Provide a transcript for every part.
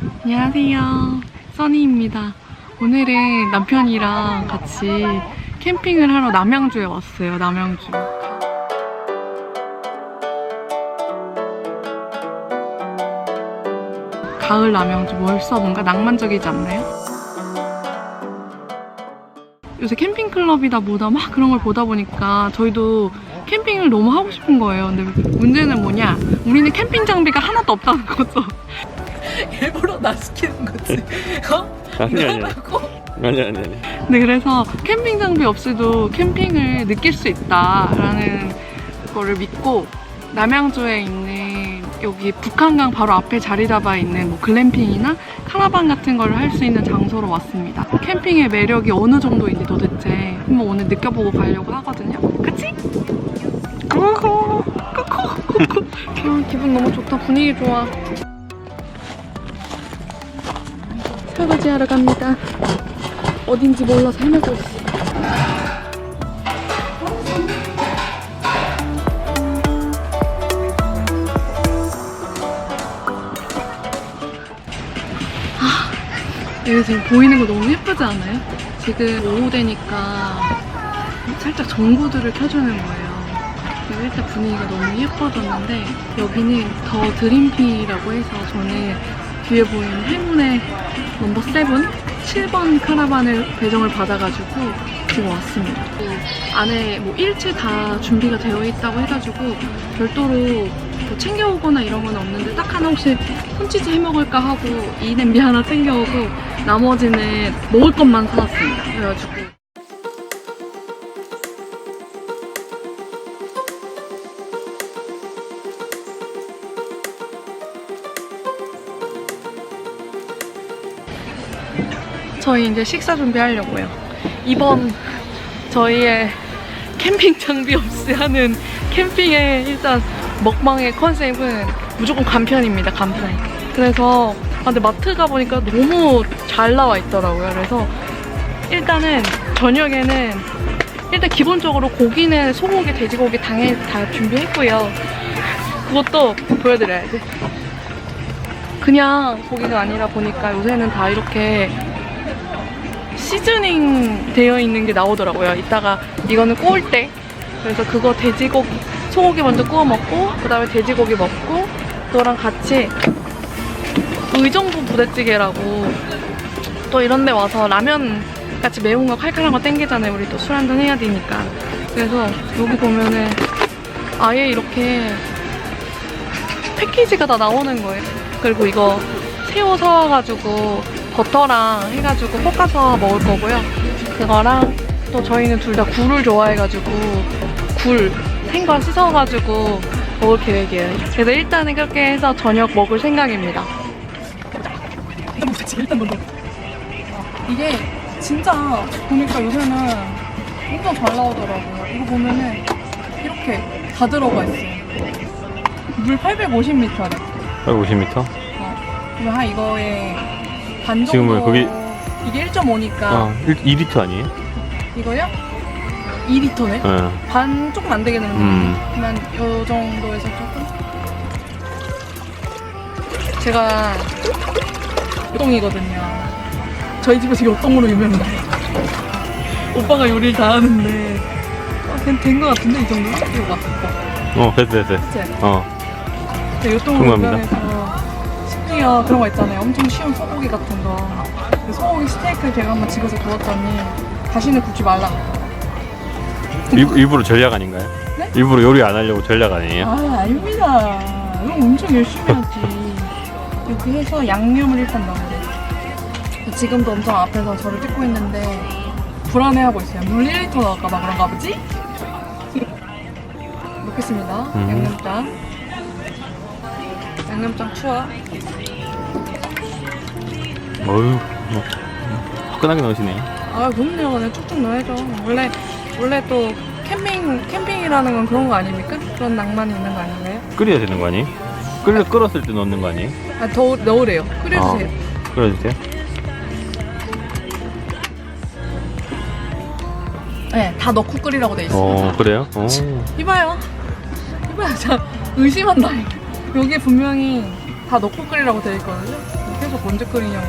안녕하세요. 써니입니다. 오늘은 남편이랑 같이 캠핑을 하러 남양주에 왔어요. 남양주. 가을 남양주 벌써 뭔가 낭만적이지 않나요? 요새 캠핑 클럽이다 뭐다 막 그런 걸 보다 보니까 저희도 캠핑을 너무 하고 싶은 거예요. 근데 문제는 뭐냐? 우리는 캠핑 장비가 하나도 없다는 거죠. 일부러 나 시키는 거지. 어? 아니 아니 이러라고. 아니 아니 아니 네, 그래서 캠핑 장비 없이도 캠핑을 느낄 수 있다라는 거를 믿고 남양주에 있는 여기 북한강 바로 앞에 자리 잡아 있는 뭐 글램핑이나 카라반 같은 걸 할 수 있는 장소로 왔습니다. 캠핑의 매력이 어느 정도인지 도대체 한번 오늘 느껴보고 가려고 하거든요. 그치? 고고 고고 고고 기분 너무 좋다. 분위기 좋아. 설거지 하러 갑니다. 어딘지 몰라서 헤매고 있어. 아, 여기 지금 보이는 거 너무 예쁘지 않아요? 지금 오후 되니까 살짝 전구들을 켜주는 거예요. 그리고 일단 분위기가 너무 예뻐졌는데 여기는 더 드림피라고 해서 저는 뒤에 보이는 행운의 넘버 세븐 7번 카라반을 배정을 받아가지고 지금 왔습니다. 그 안에 뭐 일체 다 준비가 되어 있다고 해가지고 별도로 뭐 챙겨오거나 이런 건 없는데 딱 하나 혹시 콘치즈 해 먹을까 하고 이 냄비 하나 챙겨오고 나머지는 먹을 것만 사왔습니다. 그래가지고 저희 이제 식사 준비하려고요. 이번 저희의 캠핑 장비 없이 하는 캠핑의 일단 먹방의 컨셉은 무조건 간편입니다. 간편. 그래서 아, 근데 마트 가보니까 너무 잘 나와 있더라고요. 그래서 일단은 저녁에는 일단 기본적으로 고기는 소고기, 돼지고기 당연히 다 준비했고요. 그것도 보여드려야지. 그냥 고기가 아니라 보니까 요새는 다 이렇게 시즈닝 되어 있는 게 나오더라고요. 이따가 이거는 구울 때. 그래서 그거 돼지고기, 소고기 먼저 구워 먹고, 그 다음에 돼지고기 먹고, 그거랑 같이 의정부 부대찌개라고 또 이런 데 와서 라면 같이 매운 거 칼칼한 거 땡기잖아요. 우리 또 술 한잔 해야 되니까. 그래서 여기 보면은 아예 이렇게 패키지가 다 나오는 거예요. 그리고 이거 새우 사와가지고 버터랑 해가지고 볶아서 먹을 거고요. 그거랑 또 저희는 둘 다 굴을 좋아해가지고 굴 생거 씻어가지고 먹을 계획이에요. 그래서 일단은 그렇게 해서 저녁 먹을 생각입니다. 일단 먼저. 이게 진짜 보니까 요새는 엄청 잘 나오더라고요. 이거 보면은 이렇게 다 들어가 있어요. 물 850m래. 150m? 그리고 한 이거에 반 정도. 지금은 거기- 이게 1.5니까 어 2리터 아니에요? 이거요? 2리터네. 어. 반 조금 안 되게 되는데 음. 요 정도에서 조금. 제가 요동이거든요. 저희 집에서 요동으로 유명해요. 오빠가 요리를 다 하는데 어, 된것 같은데 이 정도? 이거 봐. 오빠. 어 됐어 됐어? 어 네, 궁금합니다. 유명해서 심지어 그런 거 있잖아요. 엄청 쉬운 소고기 같은 거. 그 소고기 스테이크를 제가 한번 집에서 구웠더니 다시는 굽지 말라. 일, 일부러 전략 아닌가요? 네? 일부러 요리 안 하려고 전략 아니에요? 아, 아닙니다. 이거 엄청 열심히 하지. 이렇게 해서 양념을 일단 넣어요. 지금도 엄청 앞에서 저를 찍고 있는데 불안해하고 있어요. 물 1리터 나올까봐 그런가 보지? 먹겠습니다. 음. 양념장. 양념장 추워. 어휴 뭐, 화끈하게 넣으시네요 아, 그럼요. 그냥 쭉쭉 넣어야죠. 원래, 원래 또 캠핑, 캠핑이라는 건 그런 거 아닙니까? 그런 낭만이 있는 거 아닌가요? 끓여야 되는 거 아니에요? 끓여, 끓었을 때 넣는 거 아니에요? 아, 더 넣으래요. 끓여주세요. 끓여주세요 네, 다 넣고 끓이라고 돼 있어요. 어 그래요? 어. 이봐요. 이봐요. 자, 의심한다. 여기 분명히 다 넣고 끓이라고 돼 있거든요. 계속 언제 끓이냐고.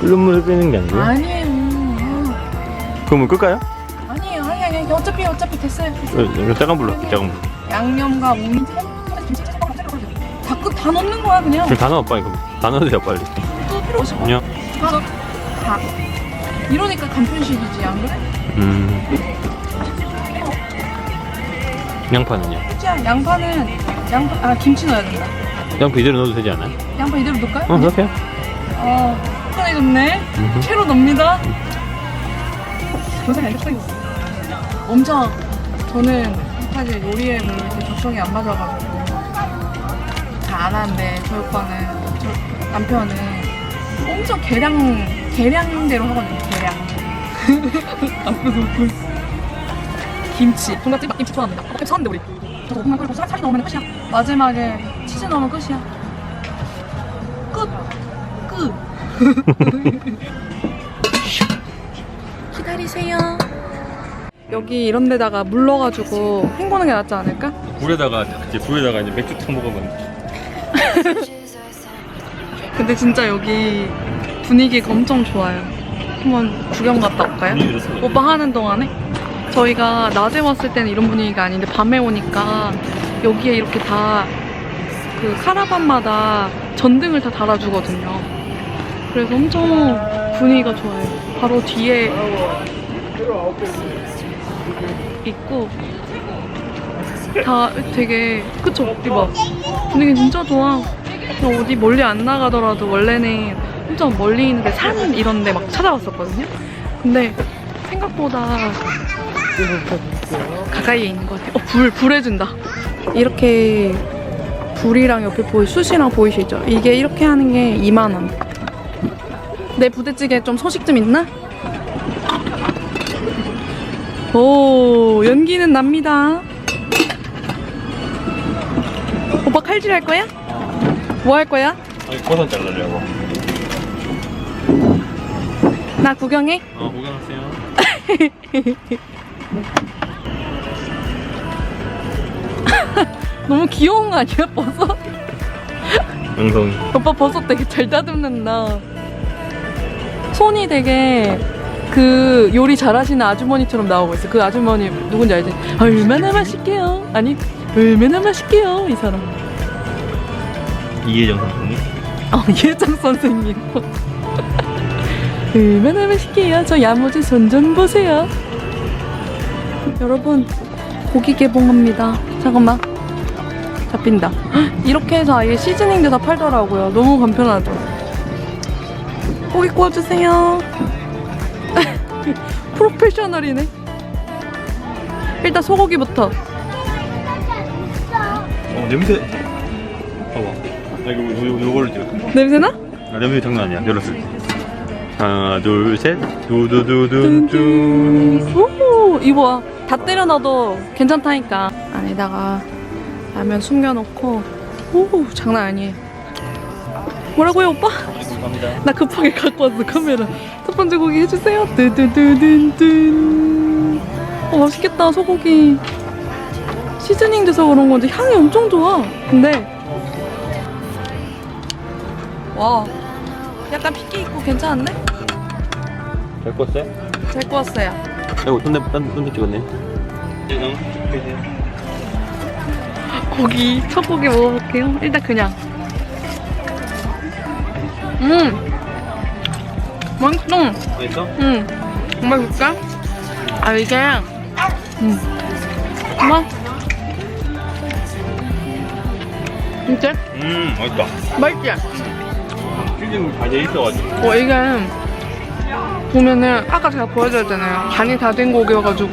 끓는 물을 빼는 게 아니고. 아니에요. 그러면 끌까요? 아니에요. 아니 아니 어차피 어차피 됐어요. 이거, 이거 작은 불로 할게, 작은 불. 양념과 무 다끝 다 넣는 거야 그냥. 지금 다 넣어, 빨리. 그럼. 다 돼요, 빨리. 또 필요 없이 그냥. 다. 다. 이러니까 간편식이지 안 그래? 음. 양파는요? 그치야 양파는 양파 아 김치 넣어야 된다. 양파 이대로 넣어도 되지 않아요? 양파 이대로 넣을까요? 어, 넣을게요. 어, 음흠. 채로 넣습니다. 고생 안 했어요. 엄청, 저는 사실 요리에 이렇게 적성이 안 맞아가지고, 잘 안 하는데, 저희 오빠는, 저 남편은 엄청 계량, 계량대로 하거든요, 계량. 앞에서 웃고 있어. 김치. 종갓집 막김치 좋아합니다. 어차피 사는데, 우리. 저 볶음면 끓이고 살, 살이 넣으면 끝이야. 마지막에 치즈 넣으면 끝이야. 끝. 끝. 기다리세요. 여기 이런 데다가 물 넣어가지고 헹구는 게 낫지 않을까? 불에다가, 이제 불에다가 이제 맥주 타 먹으면. 근데 진짜 여기 분위기가 엄청 좋아요. 한번 구경 갔다 올까요? 분위기 좋습니다. 오빠 하는 동안에? 저희가 낮에 왔을 때는 이런 분위기가 아닌데 밤에 오니까 여기에 이렇게 다 그 카라반마다 전등을 다 달아주거든요. 그래서 엄청 분위기가 좋아요. 바로 뒤에 있고 다 되게 그쵸? 이봐 분위기 진짜 좋아. 어디 멀리 안 나가더라도 원래는 엄청 멀리 있는데 산 이런 데 막 찾아왔었거든요. 근데 생각보다 가까이에 있는 것 같아요. 어, 불, 불 해준다. 이렇게 불이랑 옆에 보이, 숯이랑 보이시죠? 이게 이렇게 하는 게 2만원. 내 부대찌개 좀 소식 좀 있나? 오, 연기는 납니다. 오빠 칼질 할 거야? 뭐 할 거야? 아니, 버섯 자르려고. 나 구경해? 어, 구경하세요. 너무 귀여운 거 아니야, 버섯? 영성이. 오빠 버섯 되게 잘 다듬는다. 손이 되게 그 요리 잘하시는 아주머니처럼 나오고 있어. 그 아주머니 누군지 알지? 아, 얼마나 맛있게요? 아니, 얼마나 맛있게요? 이 사람. 이혜정 선생님. 어, 예장 선생님. 얼마나 맛있게요? 저 야무진 손좀 보세요. 여러분, 고기 개봉합니다. 잠깐만. 잡힌다. 헉, 이렇게 해서 아예 시즈닝 돼서 팔더라고요. 너무 간편하죠? 고기 구워주세요. 프로페셔널이네. 일단 소고기부터. 어, 냄새. 봐봐. 나 이거, 요, 요거를 찍었다. 냄새나? 아, 냄새 장난 아니야. 열었을 때. 하나, 둘, 셋. 두두두둔둔. 오, 이거 다 때려 넣어도 괜찮다니까. 안에다가 라면 숨겨놓고, 오, 장난 아니에요. 뭐라고요, 오빠? 감사합니다. 나 급하게 갖고 왔어, 카메라. 첫 번째 고기 해주세요. 뚜두두둔둔. 어, 맛있겠다, 소고기. 시즈닝 돼서 그런 건지 향이 엄청 좋아. 근데, 와, 약간 피기 있고 괜찮은데? 잘 껐어요? 잘 구웠어요. 아이고, 딴데, 딴, 딴데 찍었네. 응, 고기 첫 고기 먹어볼게요. 일단 그냥. 음, 맛있어. 맛있어? 음, 정말 줄까? 아 이게 음, 맛. 진짜 음, 맛있다. 맛있지? 튀김 바지에 있어가지고. 어 이게 보면은 아까 제가 보여드렸잖아요. 간이 다 된 고기여가지고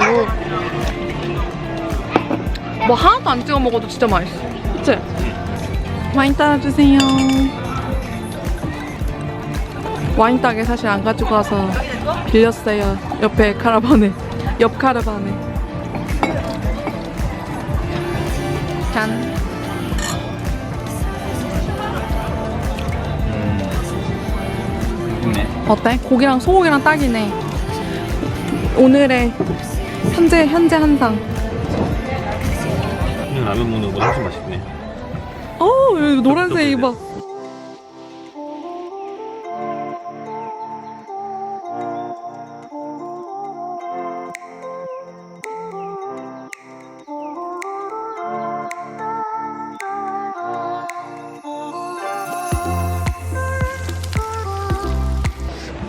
뭐 하나도 안 찍어 먹어도 진짜 맛있어. 그치? 와인 따라주세요. 와인 따게 사실 안 가지고 와서 빌렸어요. 옆에 카라반에. 옆 카라반에. 짠. 음. 어때? 고기랑 소고기랑 딱이네. 오늘의 현재 현재 한상. 그냥 라면 먹는 거 훨씬 맛있네. 어, 노란색 이봐.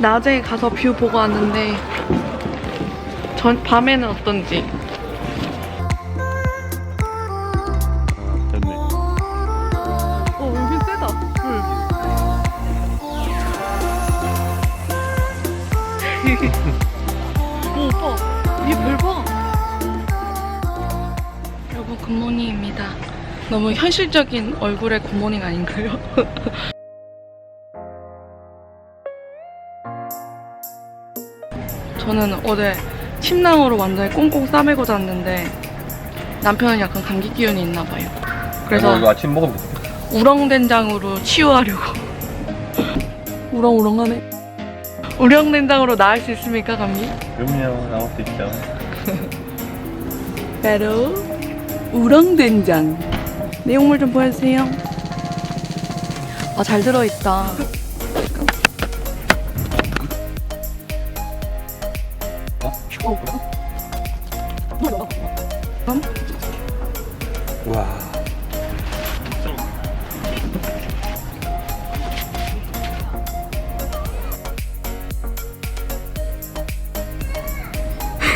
낮에 가서 뷰 보고 왔는데 전 밤에는 어떤지. 됐네. 어 여기 세다. 불 오, 오빠 별봐. 여러분 굿모닝입니다. 너무 현실적인 얼굴의 굿모닝 아닌가요? 저는 어제 침낭으로 완전히 꽁꽁 싸매고 잤는데 남편은 약간 감기 기운이 있나 봐요 그래서 이거 아침 먹으면 돼. 우렁된장으로 치유하려고. 우렁우렁하네. 우렁된장으로 나을 수 있습니까, 감기? 그럼요, 나올 수 있죠. 바로 우렁된장. 내용물 좀 보여주세요. 아, 잘 들어있다.